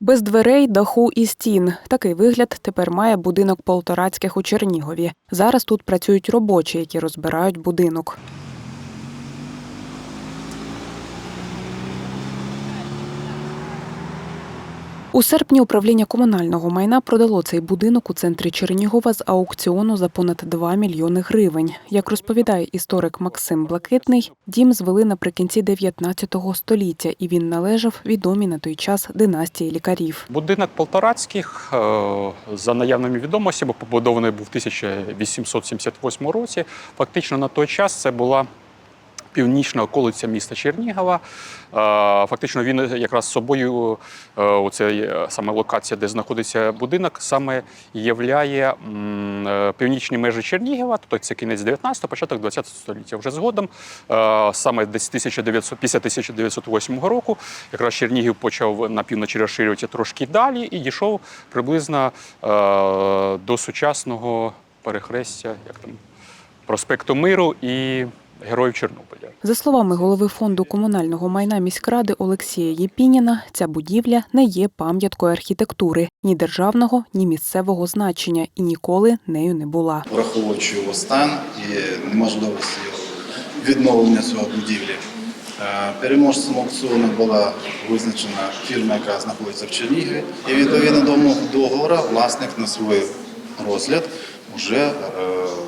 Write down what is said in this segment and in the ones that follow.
Без дверей, даху і стін. Такий вигляд тепер має будинок Полторацьких у Чернігові. Зараз тут працюють робочі, які розбирають будинок. У серпні управління комунального майна продало цей будинок у центрі Чернігова з аукціону за понад 2 мільйони гривень. Як розповідає історик Максим Блакитний, дім звели наприкінці 19 століття, і він належав відомій на той час династії лікарів. Будинок Полторацьких, е, за наявними відомостями, побудований був в 1878 році. Фактично на той час це була північна околиця міста Чернігова. Фактично він якраз собою, е, оце саме локація, де знаходиться будинок, саме являє е, північні межі Чернігова, тобто це кінець 19-го, початок 20 століття. Вже згодом, е, саме десь 1900, після 1908 року, якраз Чернігів почав на півночі розширюватися трошки далі і дійшов приблизно до сучасного перехрестя, як там, проспекту Миру і Героїв Чорнобиля. За словами голови фонду комунального майна міськради Олексія Єпініна, ця будівля не є пам'яткою архітектури ні державного, ні місцевого значення і ніколи нею не була. враховуючи його стан і неможливість його відновлення цього будівлі. Е, Переможцем аукціону була визначена фірма, яка знаходиться в Чернігові. І відповідно до договору власник на свій розгляд вже е,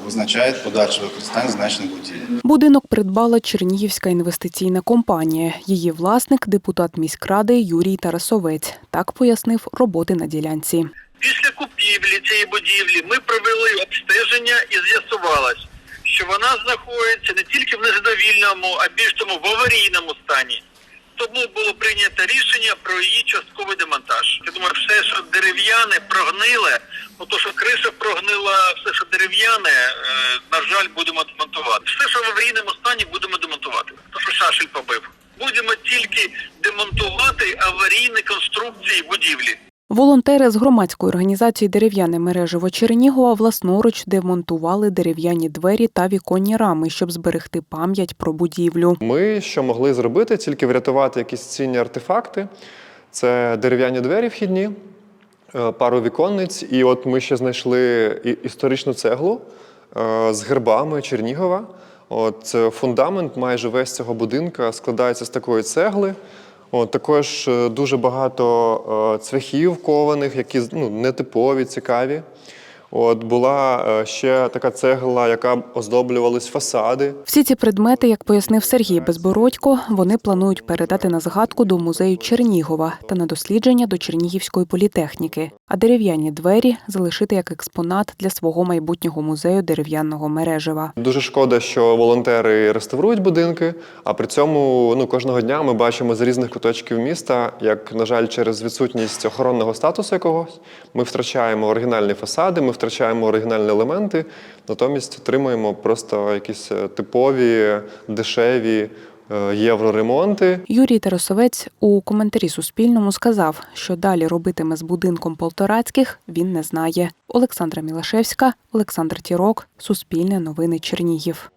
визначає подальше використання значних будівель. Будинок придбала Чернігівська інвестиційна компанія. Її власник депутат міськради Юрій Тарасовець. Так пояснив роботи на ділянці. Після купівлі цієї будівлі ми провели обстеження і з'ясувалось, що вона знаходиться не тільки в незадовільному, а більш тому в аварійному стані. Тому було прийнято рішення про її частковий демонтаж. Я думаю, все, що дерев'яне, прогниле, ну то, що криша прогнила, все, що дерев'яне, е, на жаль, будемо демонтувати. Все, що в аварійному стані, будемо демонтувати. То, що шашель побив. Будемо тільки демонтувати аварійні конструкції будівлі. Волонтери з громадської організації Дерев'яне мережево Чернігова власноруч демонтували дерев'яні двері та віконні рами, щоб зберегти пам'ять про будівлю. Ми що могли зробити, тільки врятувати якісь цінні артефакти. Це дерев'яні двері вхідні, пару віконниць. І от ми ще знайшли історичну цеглу е, з гербами Чернігова. От е, фундамент майже весь цього будинка складається з такої цегли. От, також е, дуже багато е, цвяхів кованих, які ну, нетипові, цікаві. От була е, ще така цегла, яка оздоблювались фасади. Всі ці предмети, як пояснив Сергій Безбородько, вони планують передати на згадку до музею Чернігова та на дослідження до Чернігівської політехніки, а дерев'яні двері залишити як експонат для свого майбутнього музею дерев'яного мережева. Дуже шкода, що волонтери реставрують будинки, а при цьому ну, кожного дня ми бачимо з різних куточків міста, як, на жаль, через відсутність охоронного статусу якогось ми втрачаємо оригінальні фасади, ми втрачаємо оригінальні елементи, натомість отримуємо просто якісь е, типові, дешеві е, євроремонти. Юрій Тарасовець у коментарі Суспільному сказав, що далі робитиме з будинком Полторацьких він не знає. Олександра Мілашевська, Олександр Тірок, Суспільне новини Чернігів.